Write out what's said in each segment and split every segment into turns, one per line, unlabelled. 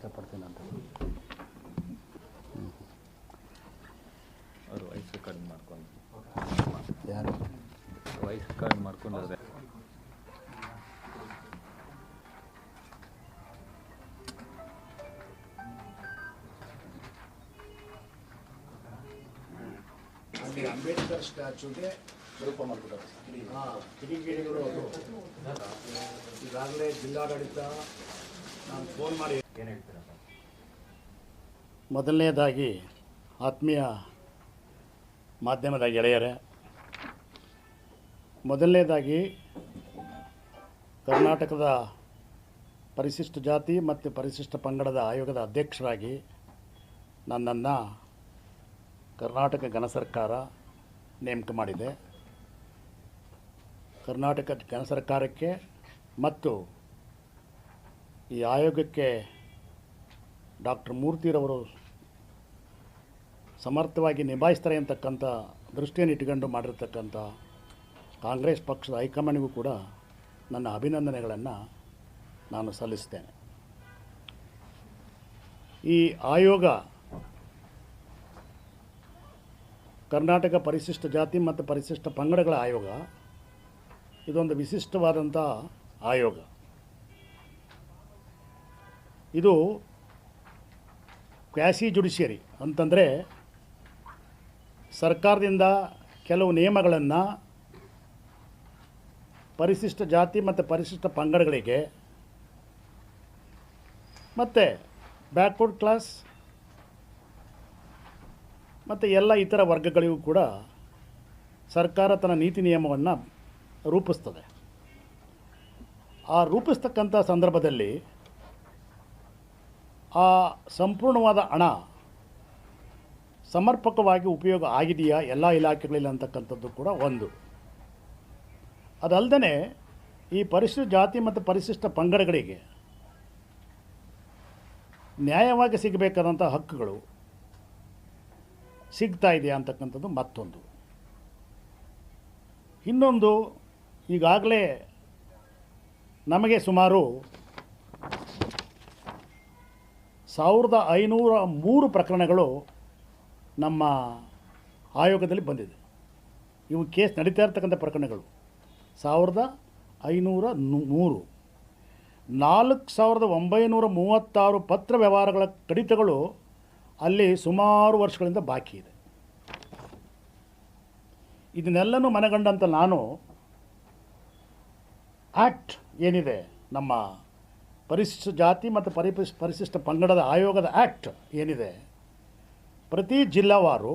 ಇಷ್ಟಪಡ್ತೀನಿ ಅಂತ.
ಅವರು ವಯಸ್ಸು ಕಡಿಮೆ ಮಾಡ್ಕೊಂಡು.
ಯಾರು?
ವಯಸ್ಸು ಕಡಿಮೆ ಮಾಡ್ಕೊಂಡ್ರೆ
ಅಲ್ಲಿ ಅಂಬೇಡ್ಕರ್ ಸ್ಟ್ಯಾಚ್ಯೂಗೆ
ರೂಪ ಮಾಡಿಬಿಟ್ಟಾರೆ
ಹಾಂ ಕಿಡಿಗೇಡಿಗಳು ಅದು. ಈಗಾಗಲೇ ಜಿಲ್ಲಾಡಳಿತ ನಾನು ಫೋನ್ ಮಾಡಿ ಏನು ಹೇಳ್ತೀರಾ?
ಮೊದಲನೇದಾಗಿ ಆತ್ಮೀಯ ಮಾಧ್ಯಮದ ಗೆಳೆಯರೇ ಮೊದಲನೇದಾಗಿ ಕರ್ನಾಟಕದ ಪರಿಶಿಷ್ಟ ಜಾತಿ ಮತ್ತು ಪರಿಶಿಷ್ಟ ಪಂಗಡದ ಆಯೋಗದ ಅಧ್ಯಕ್ಷರಾಗಿ ನನ್ನನ್ನು ಕರ್ನಾಟಕ ಘನ ಸರ್ಕಾರ ನೇಮಕ ಮಾಡಿದೆ. ಕರ್ನಾಟಕ ಕೇಂದ್ರ ಸರ್ಕಾರಕ್ಕೆ ಮತ್ತು ಈ ಆಯೋಗಕ್ಕೆ ಡಾಕ್ಟರ್ ಮೂರ್ತಿರವರು ಸಮರ್ಥವಾಗಿ ನಿಭಾಯಿಸ್ತಾರೆ ಅಂತಕ್ಕಂಥ ದೃಷ್ಟಿಯನ್ನು ಇಟ್ಕೊಂಡು ಮಾಡಿರ್ತಕ್ಕಂಥ ಕಾಂಗ್ರೆಸ್ ಪಕ್ಷದ ಹೈಕಮಾಂಡ್ಗೂ ಕೂಡ ನನ್ನ ಅಭಿನಂದನೆಗಳನ್ನು ನಾನು ಸಲ್ಲಿಸ್ತೇನೆ. ಈ ಆಯೋಗ ಕರ್ನಾಟಕ ಪರಿಶಿಷ್ಟ ಜಾತಿ ಮತ್ತು ಪರಿಶಿಷ್ಟ ಪಂಗಡಗಳ ಆಯೋಗ ಇದೊಂದು ವಿಶಿಷ್ಟವಾದಂಥ ಆಯೋಗ. ಇದು ಕ್ಯಾಸಿ ಜುಡಿಷಿಯರಿ ಅಂತಂದರೆ ಸರ್ಕಾರದಿಂದ ಕೆಲವು ನಿಯಮಗಳನ್ನು ಪರಿಶಿಷ್ಟ ಜಾತಿ ಮತ್ತು ಪರಿಶಿಷ್ಟ ಪಂಗಡಗಳಿಗೆ ಮತ್ತು ಬ್ಯಾಕ್ವರ್ಡ್ ಕ್ಲಾಸ್ ಮತ್ತು ಎಲ್ಲ ಇತರ ವರ್ಗಗಳಿಗೂ ಕೂಡ ಸರ್ಕಾರ ತನ್ನ ನೀತಿ ನಿಯಮವನ್ನು ರೂಪಿಸ್ತದೆ. ಆ ರೂಪಿಸ್ತಕ್ಕಂಥ ಸಂದರ್ಭದಲ್ಲಿ ಆ ಸಂಪೂರ್ಣವಾದ ಹಣ ಸಮರ್ಪಕವಾಗಿ ಉಪಯೋಗ ಆಗಿದೆಯಾ, ಎಲ್ಲ ಇಲಾಖೆಗಳಲ್ಲಿ ಅಂತಕ್ಕಂಥದ್ದು ಕೂಡ ಒಂದು. ಅದಲ್ಲದೆ ಈ ಪರಿಶಿಷ್ಟ ಜಾತಿ ಮತ್ತು ಪರಿಶಿಷ್ಟ ಪಂಗಡಗಳಿಗೆ ನ್ಯಾಯವಾಗಿ ಸಿಗಬೇಕಾದಂಥ ಹಕ್ಕುಗಳು ಸಿಗ್ತಾ ಇದೆಯಾ ಅಂತಕ್ಕಂಥದ್ದು ಮತ್ತೊಂದು. ಇನ್ನೊಂದು ಈಗಾಗಲೇ ನಮಗೆ ಸುಮಾರು ಸಾವಿರದ ಐನೂರ ಮೂರು ಪ್ರಕರಣಗಳು ನಮ್ಮ ಆಯೋಗದಲ್ಲಿ ಬಂದಿದೆ. ಇವು ಕೇಸ್ ನಡೀತಾ ಇರ್ತಕ್ಕಂಥ ಪ್ರಕರಣಗಳು. ಸಾವಿರದ ಐನೂರ ಮೂರು. ನಾಲ್ಕು ಸಾವಿರದ ಒಂಬೈನೂರ ಮೂವತ್ತಾರು ಪತ್ರ ವ್ಯವಹಾರಗಳ ಕಡಿತಗಳು ಅಲ್ಲಿ ಸುಮಾರು ವರ್ಷಗಳಿಂದ ಬಾಕಿ ಇದೆ. ಇದನ್ನೆಲ್ಲನೂ ಮನಗಂಡಂಥ ನಾನು ಆ್ಯಕ್ಟ್ ಏನಿದೆ? ನಮ್ಮ ಪರಿಶಿಷ್ಟ ಜಾತಿ ಮತ್ತು ಪರಿಪಿಸ್ ಪರಿಶಿಷ್ಟ ಪಂಗಡದ ಆಯೋಗದ ಆ್ಯಕ್ಟ್ ಏನಿದೆ? ಪ್ರತಿ ಜಿಲ್ಲಾವಾರು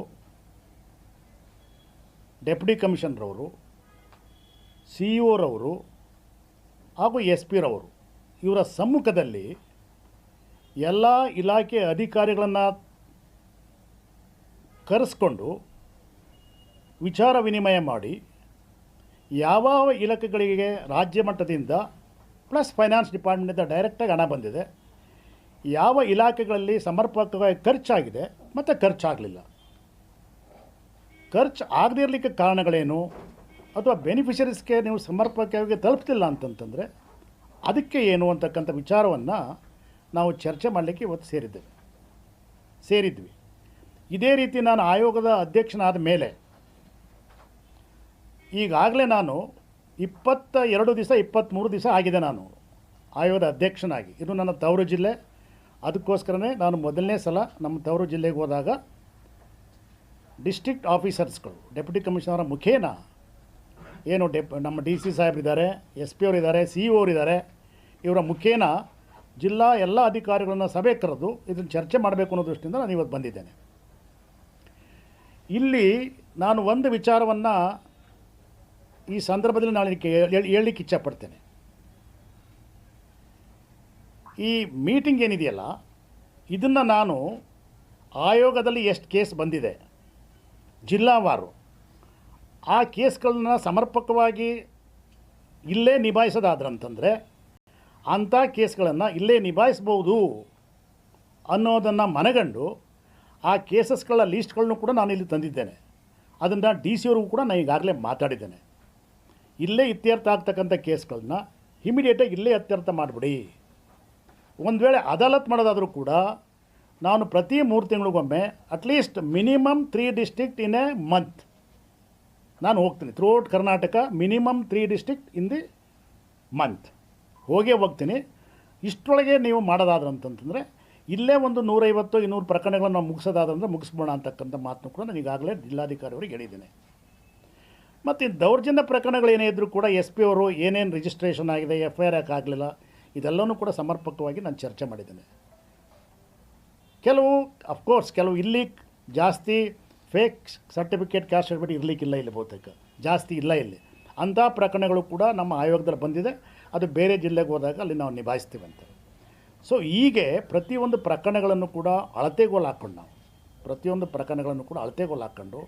ಡೆಪ್ಯೂಟಿ ಕಮಿಷನರವರು ಸಿ ಇ ಒರವರು ಹಾಗೂ ಎಸ್ ಪಿರವರು ಇವರ ಸಮ್ಮುಖದಲ್ಲಿ ಎಲ್ಲ ಇಲಾಖೆ ಅಧಿಕಾರಿಗಳನ್ನು ಕರೆಸ್ಕೊಂಡು ವಿಚಾರ ವಿನಿಮಯ ಮಾಡಿ ಯಾವ ಇಲಾಖೆಗಳಿಗೆ ರಾಜ್ಯ ಮಟ್ಟದಿಂದ ಪ್ಲಸ್ ಫೈನಾನ್ಸ್ ಡಿಪಾರ್ಟ್ಮೆಂಟಿಂದ ಡೈರೆಕ್ಟಾಗಿ ಹಣ ಬಂದಿದೆ, ಯಾವ ಇಲಾಖೆಗಳಲ್ಲಿ ಸಮರ್ಪಕವಾಗಿ ಖರ್ಚಾಗಿದೆ, ಮತ್ತು ಖರ್ಚಾಗಲಿಲ್ಲ. ಖರ್ಚು ಆಗದೇ ಇರಲಿಕ್ಕೆ ಕಾರಣಗಳೇನು? ಅಥವಾ ಬೆನಿಫಿಷರೀಸ್ಗೆ ನೀವು ಸಮರ್ಪಕವಾಗಿ ತಲುಪ್ತಿಲ್ಲ ಅಂತಂತಂದರೆ, ಅದಕ್ಕೆ ಏನು ಅಂತಕ್ಕಂಥ ವಿಚಾರವನ್ನು ನಾವು ಚರ್ಚೆ ಮಾಡಲಿಕ್ಕೆ ಇವತ್ತು ಸೇರಿದ್ದೇವೆ. ಸೇರಿದ್ವಿ. ಇದೇ ರೀತಿ ನಾನು ಆಯೋಗದ ಅಧ್ಯಕ್ಷನಾದ ಮೇಲೆ ಈಗಾಗಲೇ ನಾನು ಇಪ್ಪತ್ತ ಎರಡು ದಿವಸ ಇಪ್ಪತ್ತ್ಮೂರು ದಿವಸ ಆಗಿದೆ ನಾನು ಆಯೋಗದ ಅಧ್ಯಕ್ಷನಾಗಿ. ಇದು ನನ್ನ ತವರು ಜಿಲ್ಲೆ. ಅದಕ್ಕೋಸ್ಕರನೇ ನಾನು ಮೊದಲನೇ ಸಲ ನಮ್ಮ ತವರು ಜಿಲ್ಲೆಗೆ ಹೋದಾಗ ಡಿಸ್ಟ್ರಿಕ್ಟ್ ಆಫೀಸರ್ಸ್ಗಳು, ಡೆಪ್ಯೂಟಿ ಕಮಿಷನರ ಮುಖೇನ ಏನು ಡೆಪ್, ನಮ್ಮ ಡಿ ಸಿ ಸಾಹೇಬ್ರಿದ್ದಾರೆ ಎಸ್ ಪಿ ಅವರಿದ್ದಾರೆ ಸಿ ಇ ಅವರಿದ್ದಾರೆ ಇವರ ಮುಖೇನ ಜಿಲ್ಲಾ ಎಲ್ಲ ಅಧಿಕಾರಿಗಳನ್ನು ಸಭೆ ಕರೆದು ಇದನ್ನು ಚರ್ಚೆ ಮಾಡಬೇಕು ಅನ್ನೋ ದೃಷ್ಟಿಯಿಂದ ನಾನು ಇವತ್ತು ಬಂದಿದ್ದೇನೆ. ಇಲ್ಲಿ ನಾನು ಒಂದು ವಿಚಾರವನ್ನು ಈ ಸಂದರ್ಭದಲ್ಲಿ ನಾನು ಹೇಳಲಿಕ್ಕೆ ಇಚ್ಛಪಡ್ತೇನೆ. ಈ ಮೀಟಿಂಗ್ ಏನಿದೆಯಲ್ಲ, ಇದನ್ನು ನಾನು ಆಯೋಗದಲ್ಲಿ ಎಷ್ಟು ಕೇಸ್ ಬಂದಿದೆ ಜಿಲ್ಲಾವಾರು ಆ ಕೇಸ್ಗಳನ್ನ ಸಮರ್ಪಕವಾಗಿ ಇಲ್ಲೇ ನಿಭಾಯಿಸೋದಾದ್ರಂತಂದರೆ, ಅಂಥ ಕೇಸ್ಗಳನ್ನು ಇಲ್ಲೇ ನಿಭಾಯಿಸ್ಬೋದು ಅನ್ನೋದನ್ನು ಮನಗಂಡು, ಆ ಕೇಸಸ್ಗಳ ಲೀಸ್ಟ್ಗಳನ್ನು ಕೂಡ ನಾನು ಇಲ್ಲಿ ತಂದಿದ್ದೇನೆ. ಅದನ್ನು ಡಿ ಸಿ ಅವ್ರಿಗೂ ಕೂಡ ನಾನು ಈಗಾಗಲೇ ಮಾತಾಡಿದ್ದೇನೆ. ಇಲ್ಲೇ ಇತ್ಯರ್ಥ ಆಗ್ತಕ್ಕಂಥ ಕೇಸ್ಗಳನ್ನ ಇಮಿಡಿಯೇಟಾಗಿ ಇಲ್ಲೇ ಅತ್ಯರ್ಥ ಮಾಡಿಬಿಡಿ. ಒಂದು ವೇಳೆ ಅದಾಲತ್ ಮಾಡೋದಾದರೂ ಕೂಡ ನಾನು ಪ್ರತಿ ಮೂರು ತಿಂಗಳಿಗೊಮ್ಮೆ at least minimum three district in a month ನಾನು ಹೋಗ್ತೀನಿ. Throughout Karnataka minimum three district in the month ಹೋಗೇ ಹೋಗ್ತೀನಿ. ಇಷ್ಟರೊಳಗೆ ನೀವು ಮಾಡೋದಾದ್ರೆ ಅಂತಂತಂದರೆ ಇಲ್ಲೇ ಒಂದು ನೂರೈವತ್ತು ಇನ್ನೂರು ಪ್ರಕರಣಗಳನ್ನು ನಾವು ಮುಗಿಸೋದಾದ್ರೆ ಮುಗಿಸ್ಬೋಣ ಅಂತಕ್ಕಂಥ ಮಾತನ್ನು ಕೂಡ ನಾನು ಈಗಾಗಲೇ ಜಿಲ್ಲಾಧಿಕಾರಿಯವರಿಗೆ ಹೇಳಿದ್ದೀನಿ. ಮತ್ತು ದೌರ್ಜನ್ಯ ಪ್ರಕರಣಗಳು ಏನೇ ಇದ್ದರೂ ಕೂಡ ಎಸ್ ಪಿ ಅವರು ಏನೇನು ರಿಜಿಸ್ಟ್ರೇಷನ್ ಆಗಿದೆ ಎಫ್ ಐ ಆರ್ ಯಾಕೆ ಆಗಲಿಲ್ಲ ಇದೆಲ್ಲವೂ ಕೂಡ ಸಮರ್ಪಕವಾಗಿ ನಾನು ಚರ್ಚೆ ಮಾಡಿದ್ದೇನೆ. ಕೆಲವು ಅಫ್ಕೋರ್ಸ್ ಕೆಲವು ಇಲ್ಲಿ ಜಾಸ್ತಿ ಫೇಕ್ ಸರ್ಟಿಫಿಕೇಟ್ ಕ್ಯಾಸ್ಟ್ ಸರ್ಟಿಫಿಕೇಟ್ ಇರಲಿಕ್ಕಿಲ್ಲ ಇಲ್ಲಿ ಬಹುತೇಕ. ಜಾಸ್ತಿ ಇಲ್ಲ ಇಲ್ಲಿ. ಅಂಥ ಪ್ರಕರಣಗಳು ಕೂಡ ನಮ್ಮ ಆಯೋಗದಲ್ಲಿ ಬಂದಿದೆ. ಅದು ಬೇರೆ ಜಿಲ್ಲೆಗೆ ಹೋದಾಗ ಅಲ್ಲಿ ನಾವು ನಿಭಾಯಿಸ್ತೀವಂತೆ ಸೊ ಹೀಗೆ ಪ್ರತಿಯೊಂದು ಪ್ರಕರಣಗಳನ್ನು ಕೂಡ ಅಳತೆಗೋಲು ಹಾಕ್ಕೊಂಡು ನಾವು. ಪ್ರತಿಯೊಂದು ಪ್ರಕರಣಗಳನ್ನು ಕೂಡ ಅಳತೆಗೋಲು ಹಾಕ್ಕೊಂಡು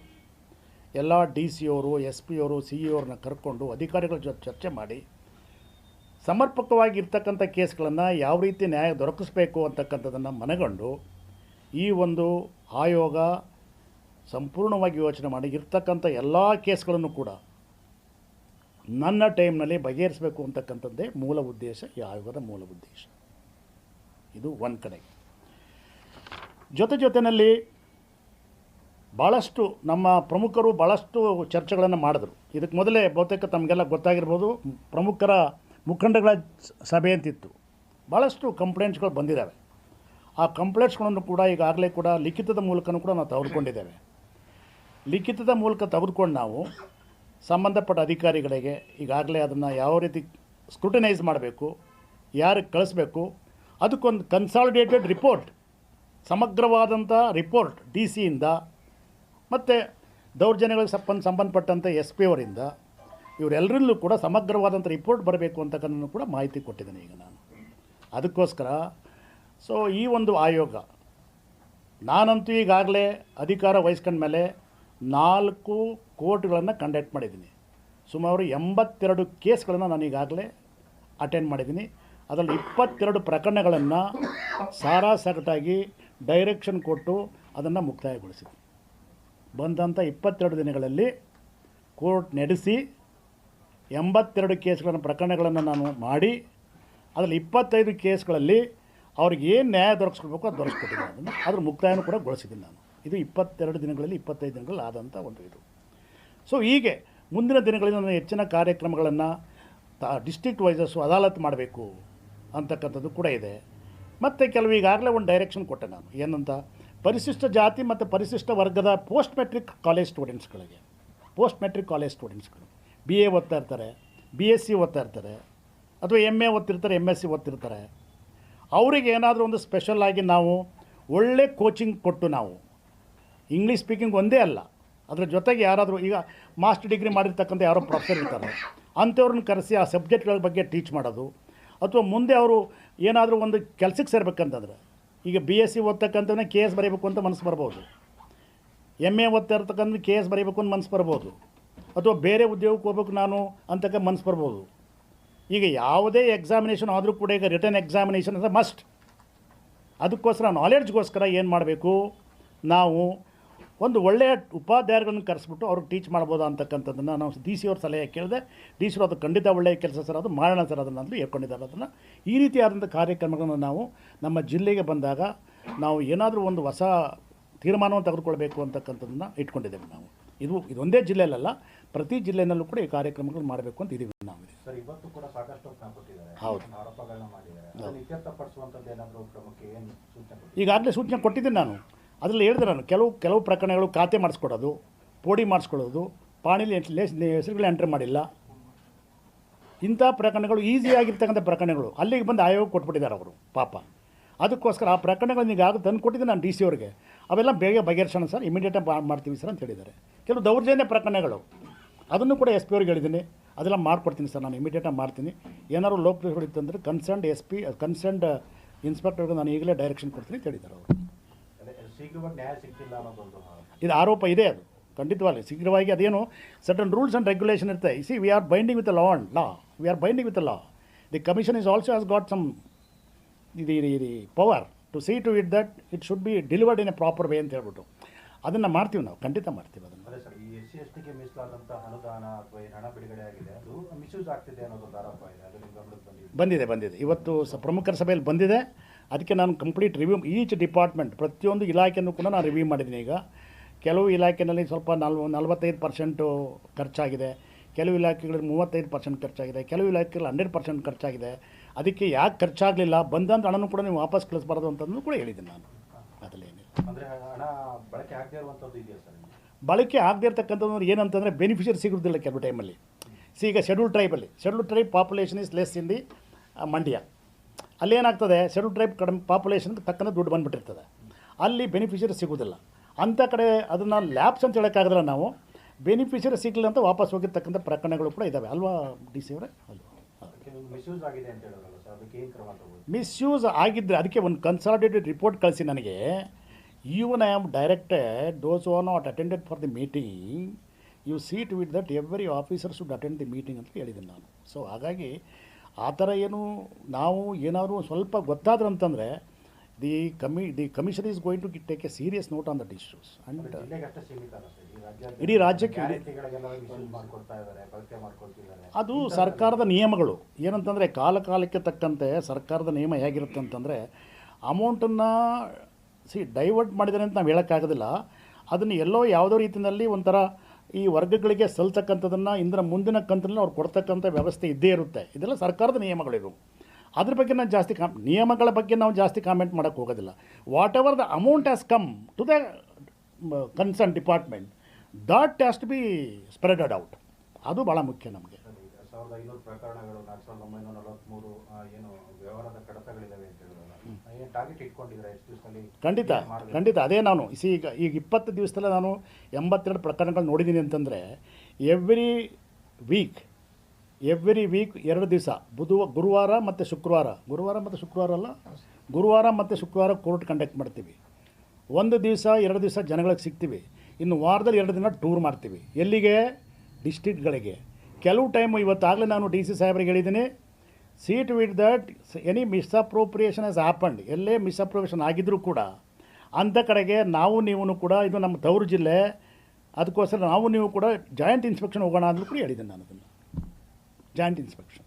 ಎಲ್ಲ ಡಿ ಸಿ ಅವರು, ಎಸ್ ಪಿ ಅವರು, ಸಿ ಇ ಅವ್ರನ್ನ ಕರ್ಕೊಂಡು ಅಧಿಕಾರಿಗಳ ಜೊತೆ ಚರ್ಚೆ ಮಾಡಿ ಸಮರ್ಪಕವಾಗಿರ್ತಕ್ಕಂಥ ಕೇಸ್ಗಳನ್ನು ಯಾವ ರೀತಿ ನ್ಯಾಯ ದೊರಕಿಸ್ಬೇಕು ಅಂತಕ್ಕಂಥದ್ದನ್ನು ಮನಗಂಡು ಈ ಒಂದು ಆಯೋಗ ಸಂಪೂರ್ಣವಾಗಿ ಯೋಚನೆ ಮಾಡಿ ಇರ್ತಕ್ಕಂಥ ಎಲ್ಲ ಕೇಸ್ಗಳನ್ನು ಕೂಡ ನನ್ನ ಟೈಮ್ನಲ್ಲಿ ಬಗೆಹರಿಸಬೇಕು ಅಂತಕ್ಕಂಥದ್ದೇ ಮೂಲ ಉದ್ದೇಶ, ಈ ಆಯೋಗದ ಮೂಲ ಉದ್ದೇಶ. ಇದು ಒಂದು ಕಡೆ. ಜೊತೆ ಜೊತೆಯಲ್ಲಿ ಭಾಳಷ್ಟು ನಮ್ಮ ಪ್ರಮುಖರು ಭಾಳಷ್ಟು ಚರ್ಚೆಗಳನ್ನು ಮಾಡಿದ್ರು. ಇದಕ್ಕೆ ಮೊದಲೇ ಬಹುತೇಕ ತಮಗೆಲ್ಲ ಗೊತ್ತಾಗಿರ್ಬೋದು, ಪ್ರಮುಖರ ಮುಖಂಡಗಳ ಸಭೆ ಅಂತಿತ್ತು. ಭಾಳಷ್ಟು ಕಂಪ್ಲೇಂಟ್ಸ್ಗಳು ಬಂದಿದ್ದಾವೆ. ಆ ಕಂಪ್ಲೇಂಟ್ಸ್ಗಳನ್ನು ಕೂಡ ಈಗಾಗಲೇ ಕೂಡ ಲಿಖಿತದ ಮೂಲಕನೂ ಕೂಡ ನಾವು ತೆಗೆದುಕೊಂಡಿದ್ದೇವೆ. ಲಿಖಿತದ ಮೂಲಕ ತೆಗೆದುಕೊಂಡು ನಾವು ಸಂಬಂಧಪಟ್ಟ ಅಧಿಕಾರಿಗಳಿಗೆ ಈಗಾಗಲೇ ಅದನ್ನು ಯಾವ ರೀತಿ ಸ್ಕ್ರೂಟನೈಸ್ ಮಾಡಬೇಕು, ಯಾರಿಗೆ ಕಳಿಸ್ಬೇಕು, ಅದಕ್ಕೊಂದು ಕನ್ಸಾಲಿಡೇಟೆಡ್ ರಿಪೋರ್ಟ್ ಸಮಗ್ರವಾದಂಥ ರಿಪೋರ್ಟ್ ಡಿ ಸಿಯಿಂದ ಮತ್ತು ದೌರ್ಜನ್ಯಗಳಿಗೆ ಸಂಬಂಧ ಸಂಬಂಧಪಟ್ಟಂತೆ ಎಸ್ ಪಿ ಅವರಿಂದ ಇವರೆಲ್ಲರಲ್ಲೂ ಕೂಡ ಸಮಗ್ರವಾದಂಥ ರಿಪೋರ್ಟ್ ಬರಬೇಕು ಅಂತಕ್ಕನ್ನು ಕೂಡ ಮಾಹಿತಿ ಕೊಟ್ಟಿದ್ದೇನೆ ಈಗ ನಾನು. ಅದಕ್ಕೋಸ್ಕರ ಸೊ ಈ ಒಂದು ಆಯೋಗ ನಾನಂತೂ ಈಗಾಗಲೇ ಅಧಿಕಾರ ವಹಿಸ್ಕೊಂಡ ಮೇಲೆ ನಾಲ್ಕು ಕೋರ್ಟ್ಗಳನ್ನು ಕಂಡಕ್ಟ್ ಮಾಡಿದ್ದೀನಿ. ಸುಮಾರು ಎಂಬತ್ತೆರಡು ಕೇಸ್ಗಳನ್ನು ನಾನು ಈಗಾಗಲೇ ಅಟೆಂಡ್ ಮಾಡಿದ್ದೀನಿ. ಅದರಲ್ಲಿ ಇಪ್ಪತ್ತೆರಡು ಪ್ರಕರಣಗಳನ್ನು ಸಾರಾಸಗಟಾಗಿ ಡೈರೆಕ್ಷನ್ ಕೊಟ್ಟು ಅದನ್ನು ಮುಕ್ತಾಯಗೊಳಿಸಿದ್ದೀನಿ. ಬಂದಂಥ ಇಪ್ಪತ್ತೆರಡು ದಿನಗಳಲ್ಲಿ ಕೋರ್ಟ್ ನಡೆಸಿ ಎಂಬತ್ತೆರಡು ಕೇಸ್ಗಳನ್ನು, ಪ್ರಕರಣಗಳನ್ನು ನಾನು ಮಾಡಿ, ಅದರಲ್ಲಿ ಇಪ್ಪತ್ತೈದು ಕೇಸ್ಗಳಲ್ಲಿ ಅವ್ರಿಗೆ ಏನು ನ್ಯಾಯ ದೊರಕಿಸ್ಕೊಳ್ಬೇಕು ಅದು ದೊರಕಿಸ್ಕೊಟ್ಟಿದ್ದೀನಿ ಅದನ್ನು ಅದ್ರ ಮುಕ್ತಾಯನೂ ಕೂಡ ಗೊಳಿಸಿದ್ದೀನಿ ನಾನು. ಇದು ಇಪ್ಪತ್ತೆರಡು ದಿನಗಳಲ್ಲಿ, ಇಪ್ಪತ್ತೈದು ದಿನಗಳಲ್ಲಿ ಆದಂಥ ಒಂದು ಇದು. ಸೊ, ಹೀಗೆ ಮುಂದಿನ ದಿನಗಳಲ್ಲಿ ನಾನು ಹೆಚ್ಚಿನ ಕಾರ್ಯಕ್ರಮಗಳನ್ನು ತಾ ಡಿಸ್ಟ್ರಿಕ್ಟ್ ವೈಸಸ್ಸು ಅದಾಲತ್ ಮಾಡಬೇಕು ಅಂತಕ್ಕಂಥದ್ದು ಕೂಡ ಇದೆ. ಮತ್ತು ಕೆಲವು ಈಗಾಗಲೇ ಒಂದು ಡೈರೆಕ್ಷನ್ ಕೊಟ್ಟೆ ನಾನು. ಏನಂತ? ಪರಿಶಿಷ್ಟ ಜಾತಿ ಮತ್ತು ಪರಿಶಿಷ್ಟ ವರ್ಗದ ಪೋಸ್ಟ್ ಮೆಟ್ರಿಕ್ ಕಾಲೇಜ್ ಸ್ಟೂಡೆಂಟ್ಸ್ಗಳಿಗೆ ಪೋಸ್ಟ್ ಮೆಟ್ರಿಕ್ ಕಾಲೇಜ್ ಸ್ಟೂಡೆಂಟ್ಸ್ಗಳು ಬಿ ಎ ಓದ್ತಾ ಇರ್ತಾರೆ ಬಿ ಎಸ್ ಸಿ ಓದ್ತಾ ಇರ್ತಾರೆ, ಅಥವಾ ಎಂ ಎ ಓದ್ತಿರ್ತಾರೆ ಎಂ ಎಸ್ ಸಿ ಓದ್ತಿರ್ತಾರೆ. ಅವರಿಗೆ ಏನಾದರೂ ಒಂದು ಸ್ಪೆಷಲ್ ಆಗಿ ನಾವು ಒಳ್ಳೆ ಕೋಚಿಂಗ್ ಕೊಟ್ಟು ನಾವು ಇಂಗ್ಲೀಷ್ ಸ್ಪೀಕಿಂಗ್ ಒಂದೇ ಅಲ್ಲ, ಅದರ ಜೊತೆಗೆ ಯಾರಾದರೂ ಈಗ ಮಾಸ್ಟರ್ ಡಿಗ್ರಿ ಮಾಡಿರ್ತಕ್ಕಂಥ ಯಾರೋ ಪ್ರೊಫೆಸರ್ ಇರ್ತಾರೆ, ಅಂಥವ್ರನ್ನ ಕರೆಸಿ ಆ ಸಬ್ಜೆಕ್ಟ್ಗಳ ಬಗ್ಗೆ ಟೀಚ್ ಮಾಡೋದು, ಅಥವಾ ಮುಂದೆ ಅವರು ಏನಾದರೂ ಒಂದು ಕೆಲಸಕ್ಕೆ ಸೇರ್ಬೇಕಂತಂದ್ರೆ ಈಗ ಬಿ ಎಸ್ ಸಿ ಓದ್ತಕ್ಕಂಥವನ್ನ ಕೆ ಎಸ್ ಬರೀಬೇಕು ಅಂತ ಮನಸ್ಸು ಬರ್ಬೋದು. ಎಂ ಎ ಓದ್ತಾ ಇರ್ತಕ್ಕಂಥ ಕೆ ಎಸ್ ಬರೀಬೇಕು ಅಂತ ಮನಸ್ಸು ಬರ್ಬೋದು. ಅಥವಾ ಬೇರೆ ಉದ್ಯೋಗಕ್ಕೆ ಹೋಗ್ಬೇಕು ನಾನು ಅಂತಕ್ಕ ಮನಸ್ಸು ಬರ್ಬೋದು. ಈಗ ಯಾವುದೇ ಎಕ್ಸಾಮಿನೇಷನ್ ಆದರೂ ಕೂಡ ಈಗ ರಿಟರ್ನ್ ಎಕ್ಸಾಮಿನೇಷನ್ ಅಂದರೆ ಮಸ್ಟ್ ಅದಕ್ಕೋಸ್ಕರ ನಾಲೆಡ್ಜ್ಗೋಸ್ಕರ ಏನು ಮಾಡಬೇಕು? ನಾವು ಒಂದು ಒಳ್ಳೆಯ ಉಪಾಧ್ಯಾಯರುಗಳನ್ನು ಕರೆಸ್ಬಿಟ್ಟು ಅವ್ರಿಗೆ ಟೀಚ್ ಮಾಡ್ಬೋದಾ ಅಂತಕ್ಕಂಥದ್ದನ್ನು ನಾವು ಡಿ ಸಿ ಅವ್ರ ಸಲಹೆ ಕೇಳಿದೆ. ಡಿ ಸಿ ಅದು ಖಂಡಿತ ಒಳ್ಳೆಯ ಕೆಲಸ ಸರ್ ಅದು ಮಾಡೋಣ ಸರ್ ಅದನ್ನು ಅಂತಲೂ ಹೇಳ್ಕೊಂಡಿದ್ದಾರೆ ಅದನ್ನು. ಈ ರೀತಿಯಾದಂಥ ಕಾರ್ಯಕ್ರಮಗಳನ್ನು ನಾವು ನಮ್ಮ ಜಿಲ್ಲೆಗೆ ಬಂದಾಗ ನಾವು ಏನಾದರೂ ಒಂದು ಹೊಸ ತೀರ್ಮಾನವನ್ನು ತೆಗೆದುಕೊಳ್ಬೇಕು ಅಂತಕ್ಕಂಥದ್ದನ್ನು ಇಟ್ಕೊಂಡಿದ್ದೇವೆ ನಾವು. ಇದು ಇದೊಂದೇ ಜಿಲ್ಲೆಯಲ್ಲ ಪ್ರತಿ ಜಿಲ್ಲೆಯಲ್ಲೂ ಕೂಡ ಈ ಕಾರ್ಯಕ್ರಮಗಳನ್ನು ಮಾಡಬೇಕು ಅಂತ ಇದೀವಿ ನಾವು.
ಸರ್ ಇವತ್ತು ಕೂಡ ಸಾಕಷ್ಟು
ಹೌದು.
ಆರೋಪಗಳನ್ನ ಮಾಡಿದ್ದಾರೆ. ಅದನ್ನ ಇತ್ಯರ್ಥಪಡಿಸುವಂತದ್ದು ಏನಾದರೂ ಕ್ರಮಕ್ಕೆ ಏನು ಸೂಚನೆ ಕೊಟ್ಟಿದ್ದಾರೆ?
ಈಗಾಗಲೇ ಸೂಚನೆ ಕೊಟ್ಟಿದ್ದೀನಿ ನಾನು. ಅದರಲ್ಲಿ ಹೇಳಿದೆ ನಾನು, ಕೆಲವು ಕೆಲವು ಪ್ರಕರಣಗಳು ಖಾತೆ ಮಾಡಿಸ್ಕೊಡೋದು, ಪೋಡಿ ಮಾಡಿಸ್ಕೊಳ್ಳೋದು, ಪಾಣಿಲಿ ಹೆಸರುಗಳು ಎಂಟ್ರಿ ಮಾಡಿಲ್ಲ. ಇಂಥ ಪ್ರಕರಣಗಳು ಈಸಿಯಾಗಿರ್ತಕ್ಕಂಥ ಪ್ರಕರಣಗಳು, ಅಲ್ಲಿಗೆ ಬಂದು ಆಯೋಗ ಕೊಟ್ಬಿಟ್ಟಿದ್ದಾರೆ ಅವರು, ಪಾಪ. ಅದಕ್ಕೋಸ್ಕರ ಆ ಪ್ರಕರಣಗಳನ್ನ ಈಗಾಗಲೇ ತಂದು ಕೊಟ್ಟಿದ್ದೆ ನಾನು ಡಿ ಸಿ ಅವ್ರಿಗೆ. ಅವೆಲ್ಲ ಬೇಗ ಬಗೆಹರಿಸೋಣ ಸರ್ ಇಮಿಡಿಯೇಟಾಗಿ ಮಾಡ್ತೀವಿ ಸರ್ ಅಂತ ಹೇಳಿದ್ದಾರೆ. ಕೆಲವು ದೌರ್ಜನ್ಯ ಪ್ರಕರಣಗಳು, ಅದನ್ನು ಕೂಡ ಎಸ್ ಪಿ ಅವ್ರಿಗೆ ಹೇಳಿದ್ದೀನಿ. ಅದೆಲ್ಲ ಮಾಡ್ಕೊಡ್ತೀನಿ ಸರ್, ನಾನು ಇಮಿಡಿಯೇಟಾಗಿ ಮಾಡ್ತೀನಿ. ಏನಾದರೂ ಇತ್ತಂದರೆ ಕನ್ಸರ್ನ್ಡ್ ಎಸ್ ಪಿ ಕನ್ಸರ್ನ್ಡ್ ಇನ್ಸ್ಪೆಕ್ಟರ್ಗೆ ನಾನು ಈಗಲೇ ಡೈರೆಕ್ಷನ್ ಕೊಡ್ತೀನಿ ಅಂತ ಹೇಳಿದ್ದಾರೆ ಅವರು
ಅದೇ ಶೀಘ್ರವಾಗಿ ನ್ಯಾಯ ಸಿಗ್ತಿಲ್ಲ ಅನ್ನೋದೊಂದು
ಇದು ಆರೋಪ ಇದೆ ಅದು. ಖಂಡಿತವಾಗಿ ಶೀಘ್ರವಾಗಿ ಅದೇನು ಸರ್ಟನ್ ರೂಲ್ಸ್ ಆ್ಯಂಡ್ ರೆಗ್ಯುಲೇಷನ್ ಇರುತ್ತೆ. See we are binding with law and law we are binding with law the commission is also has got some ಇದು ಇದು power to see to it that it should be delivered in a proper way ಅಂತ ಹೇಳ್ಬಿಟ್ಟು. ಅದನ್ನು ಮಾಡ್ತೀವಿ ನಾವು. ಖಂಡಿತ ಮಾಡ್ತೀವಿ ಅದನ್ನು.
ಬಂದಿದೆ
ಬಂದಿದೆ. ಇವತ್ತು ಸ ಪ್ರಮುಖರ ಸಭೆಯಲ್ಲಿ ಬಂದಿದೆ. ಅದಕ್ಕೆ ನಾನು ಕಂಪ್ಲೀಟ್ ರಿವ್ಯೂ ಈಚ್ ಡಿಪಾರ್ಟ್ಮೆಂಟ್ ಪ್ರತಿಯೊಂದು ಇಲಾಖೆಯೂ ಕೂಡ ನಾನು ರಿವ್ಯೂ ಮಾಡಿದ್ದೀನಿ ಈಗ. ಕೆಲವು ಇಲಾಖೆಯಲ್ಲಿ ಸ್ವಲ್ಪ ನಲ್ವ ನಲ್ವತ್ತೈದು ಪರ್ಸೆಂಟು ಖರ್ಚಾಗಿದೆ. ಕೆಲವು ಇಲಾಖೆಗಳಲ್ಲಿ ಮೂವತ್ತೈದು ಪರ್ಸೆಂಟ್ ಖರ್ಚಾಗಿದೆ. ಕೆಲವು ಇಲಾಖೆಗಳಲ್ಲಿ ಹಂಡ್ರೆಡ್ ಪರ್ಸೆಂಟ್ ಖರ್ಚಾಗಿದೆ. ಅದಕ್ಕೆ ಯಾಕೆ ಖರ್ಚಾಗಲಿಲ್ಲ? ಬಂದಂಥ ಹಣನೂ ಕೂಡ ನೀವು ವಾಪಸ್ ಕಳಿಸ್ಬಾರ್ದು ಅಂತಂದು ಕೂಡ ಹೇಳಿದ್ದೀನಿ ನಾನು. ಅದರಲ್ಲೇನಿಲ್ಲ
ಅಂದ್ರೆ ಹಣ ಬಳಕೆ ಆಗದೇ ಇರುವಂಥದ್ದು ಇದೆಯಾ ಸರ್
ಬಳಕೆ ಆಗದೇ ಇರತಕ್ಕಂಥದ್ದು ಏನಂತಂದರೆ ಬೆನಿಫಿಷರಿ ಸಿಗೋದಿಲ್ಲ ಕೆಲವು ಟೈಮಲ್ಲಿ ಸಿ ಈಗ schedule ಟ್ರೈಬಲ್ಲಿ schedule tribe population is less in the Mandya. ಅಲ್ಲೇನಾಗ್ತದೆ? Schedule tribe ಕಡಿಮೆ ಪಾಪ್ಯುಲೇಷನ್ಗೆ ತಕ್ಕಂಥ ದುಡ್ಡು ಬಂದುಬಿಟ್ಟಿರ್ತದೆ. ಅಲ್ಲಿ ಬೆನಿಫಿಷರಿ ಸಿಗೋದಿಲ್ಲ ಅಂಥ ಕಡೆ ಅದನ್ನು ಲ್ಯಾಬ್ಸ್ ಅಂತ ಹೇಳೋಕ್ಕಾಗಲ್ಲ ನಾವು. ಬೆನಿಫಿಷರಿ ಸಿಗಲಿಲ್ಲ ಅಂತ ವಾಪಸ್ ಹೋಗಿರ್ತಕ್ಕಂಥ ಪ್ರಕರಣಗಳು ಕೂಡ ಇದ್ದಾವೆ ಅಲ್ವಾ ಡಿ ಸಿ ಅವರೇ? ಅಲ್ವಾ?
ಮಿಸ್ಯೂಸ್
ಆಗಿದ್ದರೆ ಅದಕ್ಕೆ ಒಂದು ಕನ್ಸಾಲಿಡೇಟೆಡ್ ರಿಪೋರ್ಟ್ ಕಳಿಸಿ ನನಗೆ. Even I am directed those are not attended for the meeting you see it with that every officer should attend the meeting ಅಂತ ಹೇಳಿದ್ದೀನಿ ನಾನು. ಸೊ ಹಾಗಾಗಿ ಆ ಥರ ಏನು ನಾವು ಏನಾದರೂ ಸ್ವಲ್ಪ ಗೊತ್ತಾದ್ರೆ ಅಂತಂದರೆ the ಕಮಿ the commission is going to take a serious note on that issues
and
ಇಡೀ ರಾಜ್ಯಕ್ಕೆ ಅದು ಸರ್ಕಾರದ ನಿಯಮಗಳು. ಏನಂತಂದರೆ ಕಾಲ ಕಾಲಕ್ಕೆ ತಕ್ಕಂತೆ ಸರ್ಕಾರದ ನಿಯಮ ಹೇಗಿರುತ್ತೆ ಅಂತಂದರೆ ಅಮೌಂಟನ್ನು ಸಿ ಡೈವರ್ಟ್ ಮಾಡಿದ್ದಾರೆ ಅಂತ ನಾವು ಹೇಳೋಕ್ಕಾಗೋದಿಲ್ಲ. ಅದನ್ನು ಎಲ್ಲೋ ಯಾವುದೋ ರೀತಿಯಲ್ಲಿ ಒಂಥರ ಈ ವರ್ಗಗಳಿಗೆ ಸಲ್ತಕ್ಕಂಥದ್ದನ್ನು ಇಂದ್ರ ಮುಂದಿನ ಕಂತಲ್ಲಿ ಅವ್ರು ಕೊಡ್ತಕ್ಕಂಥ ವ್ಯವಸ್ಥೆ ಇದ್ದೇ ಇರುತ್ತೆ. ಇದೆಲ್ಲ ಸರ್ಕಾರದ ನಿಯಮಗಳಿವು ಅದ್ರ ಬಗ್ಗೆ ನಾನು ಜಾಸ್ತಿ ಕಾಮ್, ನಿಯಮಗಳ ಬಗ್ಗೆ ನಾವು ಜಾಸ್ತಿ ಕಾಮೆಂಟ್ ಮಾಡೋಕ್ಕೆ ಹೋಗೋದಿಲ್ಲ. Whatever the amount as come to the concern department that has to be spread out ಅದು ಭಾಳ ಮುಖ್ಯ ನಮಗೆ. ಖಂಡಿತ ಖಂಡಿತ. ಅದೇ ನಾನು. ಸಿ ಈಗ ಈಗ ಇಪ್ಪತ್ತು ದಿವಸದಲ್ಲೇ ನಾನು ಎಂಬತ್ತೆರಡು ಪ್ರಕರಣಗಳು ನೋಡಿದ್ದೀನಿ ಅಂತಂದರೆ ಎವ್ರಿ ವೀಕ್ ಎವ್ರಿ ವೀಕ್ ಎರಡು ದಿವಸ ಬುಧವ ಗುರುವಾರ ಮತ್ತು ಶುಕ್ರವಾರ. ಗುರುವಾರ ಮತ್ತು ಶುಕ್ರವಾರ ಅಲ್ಲ? ಗುರುವಾರ ಮತ್ತು ಶುಕ್ರವಾರ ಕೋರ್ಟ್ ಕಂಡಕ್ಟ್ ಮಾಡ್ತೀವಿ. ಒಂದು ದಿವಸ ಎರಡು ದಿವಸ ಜನಗಳಿಗೆ ಸಿಗ್ತೀವಿ. ಇನ್ನು ವಾರದಲ್ಲಿ ಎರಡು ದಿನ ಟೂರ್ ಮಾಡ್ತೀವಿ. ಎಲ್ಲಿಗೆ? ಡಿಸ್ಟ್ರಿಕ್ಟ್ಗಳಿಗೆ ಕೆಲವು ಟೈಮ್ ಇವತ್ತಾಗಲೇ ನಾನು ಡಿ ಸಿ ಸಾಹೇಬ್ರಿಗೆ ಹೇಳಿದ್ದೀನಿ. See it with that any misappropriation as happened ಎಲ್ಲೇ ಮಿಸ್ಅಪ್ರೋಪ್ರಿಯೇಷನ್ ಆಗಿದ್ದರೂ ಕೂಡ ಅಂಥ ಕಡೆಗೆ ನಾವು ನೀವು ಕೂಡ ಇದು ನಮ್ಮ ತವರು ಜಿಲ್ಲೆ, ಅದಕ್ಕೋಸ್ಕರ ನಾವು ನೀವು ಕೂಡ ಜಾಯಿಂಟ್ ಇನ್ಸ್ಪೆಕ್ಷನ್ ಹೋಗೋಣ ಅಂದರೂ ಕೂಡ ಹೇಳಿದ್ದೀನಿ ನಾನು ಅದನ್ನು. Joint inspection